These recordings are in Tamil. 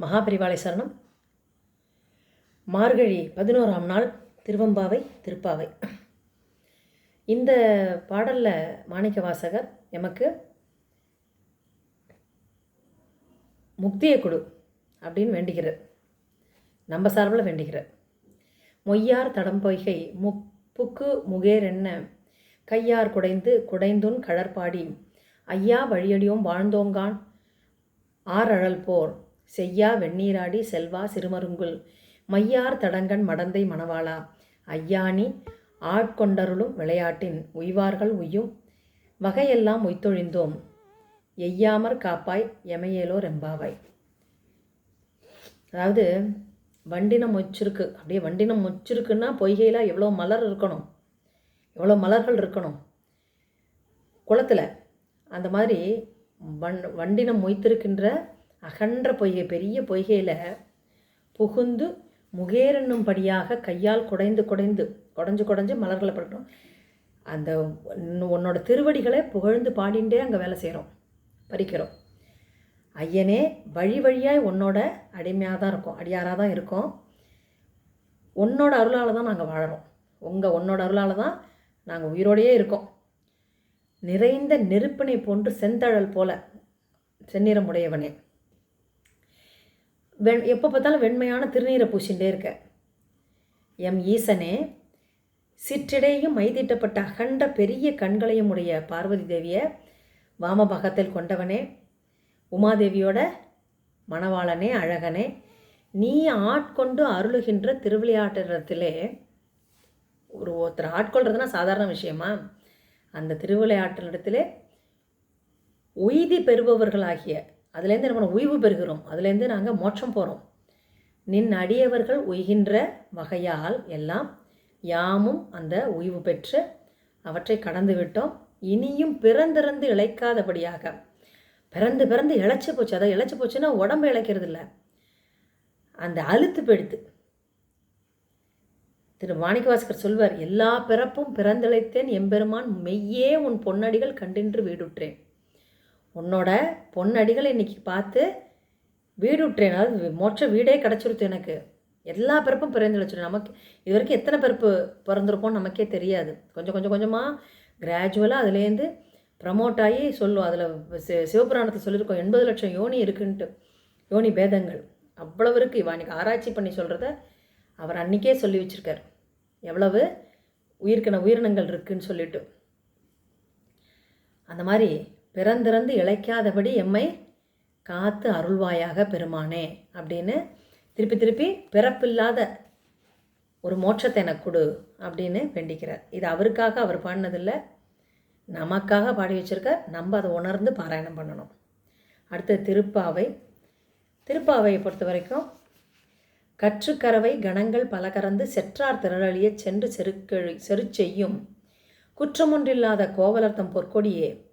மகாபரிவாலை சரணம். மார்கழி பதினோராம் நாள் திருவம்பாவை திருப்பாவை. இந்த பாடலில் மாணிக்க வாசகர் எமக்கு முக்தியை கொடு அப்படின்னு வேண்டுகிறார். நம்ம சார்பில் வேண்டுகிறார். மொய்யார் தடம் பொய்கை முப்புக்கு முகேரென்ன கையார் குடைந்து குடைந்துன் கடற்பாடி ஐயா வழியடியோம் வாழ்ந்தோங்கான் ஆறழல் போர். செய்யா வெந்நீராடி செல்வா சிறுமருங்குல். மையார் தடங்கன் மடந்தை மணவாளா. ஐயானி ஆட்கொண்டருளும் விளையாட்டின் உய்வார்கள் உய்யும். வகையெல்லாம் உய்த்தொழிந்தோம். எய்யாமற் காப்பாய் எமையேலோ ரெம்பாவாய் அதாவது வண்டினம் மொச்சிருக்கு அப்படியே வண்டினம் மொச்சிருக்குன்னா பொய்கையில் எவ்வளோ மலர் இருக்கணும். எவ்வளோ மலர்கள் இருக்கணும். குளத்தில் அந்த மாதிரி வண் வண்டினம் மொய்த்திருக்கின்ற அகன்ற பொய்கை பெரிய பொய்கையில் புகுந்து முகேரென்னும்படியாக கையால் குடைந்து குடைந்து குடஞ்சு குடஞ்சு மலர்களை படுக்கணும் அந்த உன்னோட திருவடிகளை புகழ்ந்து பாடிண்டே அங்கே வேலை செய்கிறோம் பறிக்கிறோம். ஐயனே வழி வழியாய் உன்னோட அடிமையாக தான் இருக்கும் அடியாராக தான் இருக்கும். உன்னோட அருளால் தான் நாங்கள் வாழறோம். உங்கள் உன்னோட அருளால் தான் நாங்கள் உயிரோடையே இருக்கோம். நிறைந்த நெருப்பினை போன்று செந்தழல் போல செந்நிறமுடையவனே உடையவனே. வெண் எப்போ பார்த்தாலும் வெண்மையான திருநீரை பூசிகிட்டே இருக்க. எம் ஈசனே சிற்றிடையும் மைதிட்டப்பட்ட அகண்ட பெரிய கண்களையும் உடைய பார்வதி தேவியை வாமபகத்தில் கொண்டவனே உமாதேவியோட மணவாளனே அழகனே நீ ஆட்கொண்டு அருளுகின்ற திருவிளையாட்டுறத்திலே ஒரு ஒருத்தர் ஆட்கொள்றதுனா சாதாரண விஷயமா? அந்த திருவிளையாட்டிடத்திலே உய்தி பெறுபவர்களாகிய அதுலேருந்து நம்ம உய்வு பெறுகிறோம். அதுலேருந்து நாங்கள் மோட்சம் போகிறோம் நின் அடியவர்கள் உய்கின்ற வகையால் எல்லாம் யாமும் அந்த உய்வு பெற்று அவற்றை கடந்து விட்டோம். இனியும் பிறந்திறந்து இழைக்காதபடியாக. பிறந்து பிறந்து இழைச்சி போச்சு. அதை இழைச்சி போச்சுன்னா உடம்பு இழைக்கிறது இல்லை அந்த அழுத்து பெடுத்து. திரு மாணிக்கவாசகர் சொல்வார் எல்லா பிறப்பும் பிறந்திழைத்தேன் எம்பெருமான் மெய்யே உன் பொன்னடிகள் கண்டின்று வீடுற்றேன். உன்னோட பொன்னடிகளை இன்றைக்கி பார்த்து வீடு விட்டுறேன் அதாவது மோட்ச வீடே கிடச்சிருத்து எனக்கு. எல்லா பிறப்பும் பிறந்துடுச்சு நமக்கு இது வரைக்கும் எத்தனை பிறப்பு பிறந்திருப்போம் நமக்கே தெரியாது. கொஞ்சம் கொஞ்சம் கொஞ்சமாக கிராஜுவலாக அதுலேருந்து ப்ரமோட் ஆகி சொல்லும் அதில் சி சிவபுராணத்தை சொல்லியிருக்கோம். எண்பது லட்சம் யோனி இருக்குன்ட்டு. யோனி பேதங்கள். அவ்வளவு இருக்குது இவனுக்கு ஆராய்ச்சி பண்ணி சொல்கிறத அவர் அன்றைக்கே சொல்லி வச்சுருக்கார். எவ்வளவு உயிர்க்கின உயிரினங்கள் இருக்குதுன்னு சொல்லிட்டு. அந்த மாதிரி பிறந்திறந்து இழைக்காதபடி எம்மை காத்து அருள்வாயாக பெருமானே அப்படின்னு திருப்பி திருப்பி பிறப்பில்லாத ஒரு மோட்சத்தை எனக்கு கொடு அப்படின்னு வேண்டிக்கிறார். இது அவருக்காக அவர் பாடினதில்லை. நமக்காக பாடி வச்சிருக்க நம்ம அதை உணர்ந்து பாராயணம் பண்ணணும். அடுத்தது திருப்பாவை. திருப்பாவையை பொறுத்த வரைக்கும் கற்றுக்கரவை கணங்கள் பல கறந்து செற்றார் திரளிய சென்று செருக்கெழு செருச்செய்யும். குற்றமொன்றில்லாத கோவலர்த்தம் பொற்கொடியே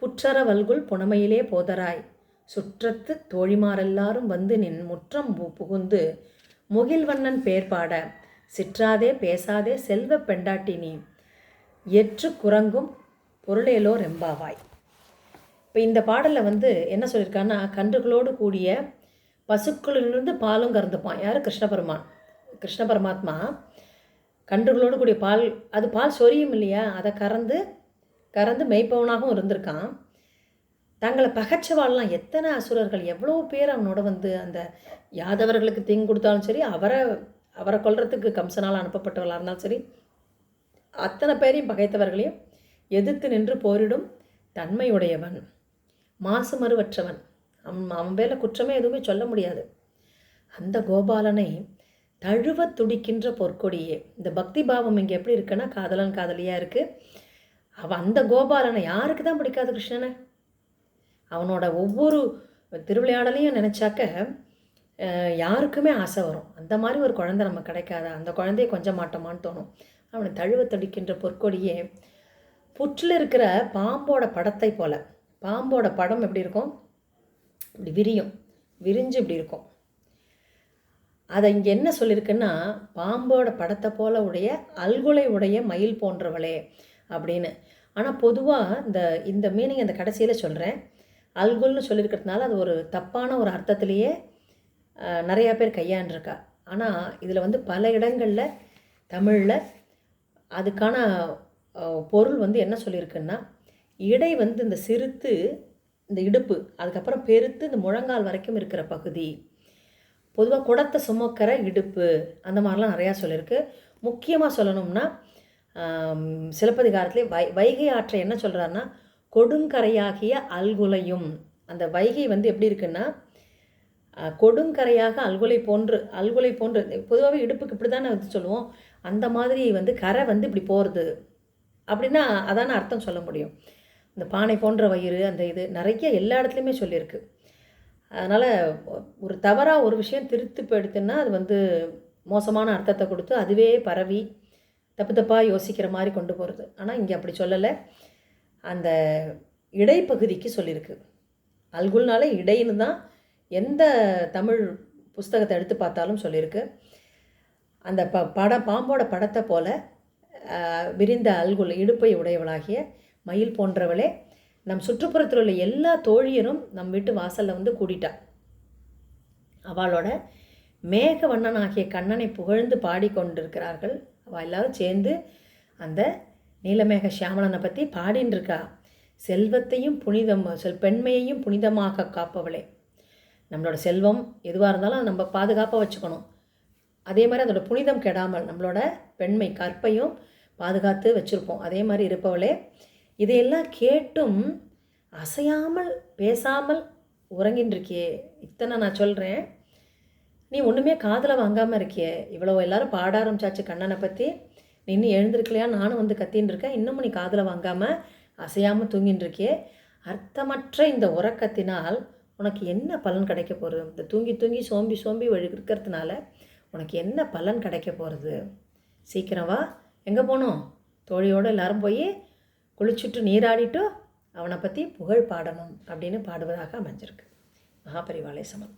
புற்றர வல்குள் புனமையிலே போதராய். சுற்றத்து தோழிமாரெல்லாரும் வந்து நின் முற்றம் புகுந்து முகில்வண்ணன் பேர் பாட சிற்றாதே பேசாதே செல்வ பெண்டாட்டி நீ. எற்று குரங்கும் பொருளேலோ ரெம்பாவாய் இப்போ இந்த பாடலில் வந்து என்ன சொல்லியிருக்கான்னா கன்றுகளோடு கூடிய பசுக்களிலிருந்து பாலும் கறந்துப்பான். யார்? கிருஷ்ண பெருமான் கிருஷ்ண பரமாத்மா கன்றுகளோடு கூடிய பால் அது பால் சொரியும் இல்லையா? அதை கறந்து கறந்து மெய்ப்பவனாகவும் இருந்திருக்கான். தங்களை பகச்சவாள்லாம் எத்தனை அசுரர்கள் எவ்வளோ பேர் அவனோட வந்து அந்த யாதவர்களுக்கு தீங்கு கொடுத்தாலும் சரி அவரை அவரை கொல்றதுக்கு கம்சனால் அனுப்பப்பட்டவர்களாக இருந்தாலும் சரி அத்தனை பேரையும் பகைத்தவர்களையும் எதிர்த்து நின்று போரிடும் தன்மையுடையவன் மாசு மறுவற்றவன் அவன் அவன் மேலே குற்றமே எதுவுமே சொல்ல முடியாது. அந்த கோபாலனை தழுவ துடிக்கின்ற பொற்கொடியே. இந்த பக்தி பாவம் இங்கே எப்படி இருக்குன்னா காதலன் காதலியாக இருக்குது அவன் அந்த கோபாலனை யாருக்கு தான் பிடிக்காது கிருஷ்ணனை? அவனோட ஒவ்வொரு திருவிளையாடலையும் நினச்சாக்க யாருக்குமே ஆசை வரும். அந்த மாதிரி ஒரு குழந்தை நம்ம கிடைக்காத? அந்த குழந்தைய கொஞ்சம் மாட்டோமான்னு தோணும். அவனை தழுவ தடிக்கின்ற பொற்கொடியே புற்றில் இருக்கிற பாம்போட படத்தை போல். பாம்போட படம் எப்படி இருக்கும்? இப்படி விரியும். விரிஞ்சு இப்படி இருக்கும். அதை இங்கே என்ன சொல்லியிருக்குன்னா பாம்போட படத்தை போல உடைய அல்குலை உடைய மயில் போன்றவளே அப்படின்னு. ஆனால் பொதுவாக இந்த இந்த மீனிங் அந்த கடைசியில் சொல்கிறேன் அல்குல்னு சொல்லியிருக்கிறதுனால அது ஒரு தப்பான ஒரு அர்த்தத்திலேயே நிறையா பேர் கையாண்டிருக்கா. ஆனால் இதில் வந்து பல இடங்களில் தமிழில் அதுக்கான பொருள் வந்து என்ன சொல்லியிருக்குன்னா இடை வந்து இந்த சிறுத்து இந்த இடுப்பு அதுக்கப்புறம் பெருத்து இந்த முழங்கால் வரைக்கும் இருக்கிற பகுதி. பொதுவாக குடத்தை சுமக்கிற இடுப்பு அந்த மாதிரிலாம் நிறையா சொல்லியிருக்கு. முக்கியமாக சொல்லணும்னா சிலப்பதிகாரத்திலே வை வைகை ஆற்றை என்ன சொல்கிறாருன்னா கொடுங்கரையாகிய அல்குலையும். அந்த வைகை வந்து எப்படி இருக்குன்னா கொடுங்கரையாக அல்குலை போன்று அல்குலை போன்று பொதுவாகவே இடுப்புக்கு இப்படி தானே வந்து சொல்லுவோம். அந்த மாதிரி வந்து கரை வந்து இப்படி போகிறது அப்படின்னா அதான அர்த்தம் சொல்ல முடியும். இந்த பானை போன்ற வயிறு அந்த இது நிறைய எல்லா இடத்துலையுமே சொல்லியிருக்கு. அதனால் ஒரு தவறாக ஒரு விஷயம் திருத்து போயிடுத்துன்னா அது வந்து மோசமான அர்த்தத்தை கொடுத்து அதுவே பரவி தப்பு தப்பாக யோசிக்கிற மாதிரி கொண்டு போகிறது ஆனால் இங்கே அப்படி சொல்லலை. அந்த இடைப்பகுதிக்கு சொல்லியிருக்கு அல்குல்னாலே இடைன்னு தான் எந்த தமிழ் புஸ்தகத்தை எடுத்து பார்த்தாலும் சொல்லியிருக்கு அந்த ப படம் பாம்போட படத்தை போல விரிந்த அல்குல் இடுப்பை உடையவளாகிய மயில் போன்றவளே நம் சுற்றுப்புறத்தில் உள்ள எல்லா தோழியரும் நம் வீட்டு வாசலில் வந்து கூடிட்டா. அவளோட மேகவண்ணனாகிய கண்ணனை புகழ்ந்து பாடிக்கொண்டிருக்கிறார்கள் எல்லோரும் சேர்ந்து அந்த நீலமேக சியாமலனை பற்றி பாடின்னு இருக்கா செல்வத்தையும் புனிதம் செல் பெண்மையையும் புனிதமாக காப்பவளே. நம்மளோட செல்வம் எதுவாக இருந்தாலும் நம்ம பாதுகாப்பாக வச்சுக்கணும். அதே மாதிரி அதோட புனிதம் கெடாமல் நம்மளோட பெண்மை கற்பையும் பாதுகாத்து வச்சுருப்போம். அதே மாதிரி இருப்பவளே. இதையெல்லாம் கேட்டும் அசையாமல் பேசாமல் உறங்கின்னு இருக்கியே இத்தனை நான் சொல்கிறேன் நீ ஒன்றுமே காதில் வாங்காமல் இருக்கியே. இவ்வளோ எல்லாரும் பாட ஆரம்பிச்சாச்சு கண்ணனை பற்றி நீ இன்னும் எழுந்திருக்கலையா? நானும் வந்து கத்தின்னு இருக்கேன். இன்னமும் நீ காதில் வாங்காமல் அசையாமல் தூங்கின்னு இருக்கியே. அர்த்தமற்ற இந்த உறக்கத்தினால் உனக்கு என்ன பலன் கிடைக்க போகிறது இந்த தூங்கி தூங்கி சோம்பி சோம்பி வழி இருக்கிறதுனால உனக்கு என்ன பலன் கிடைக்க போகிறது சீக்கிரம் வா. எங்கே போனோம்? தோழியோடு எல்லாரும் போய் குளிச்சுட்டு நீராடிட்டு அவனை பற்றி புகழ் பாடணும் அப்படின்னு பாடுவதாக அமைஞ்சிருக்கு. மகாபரிவாலை சமன்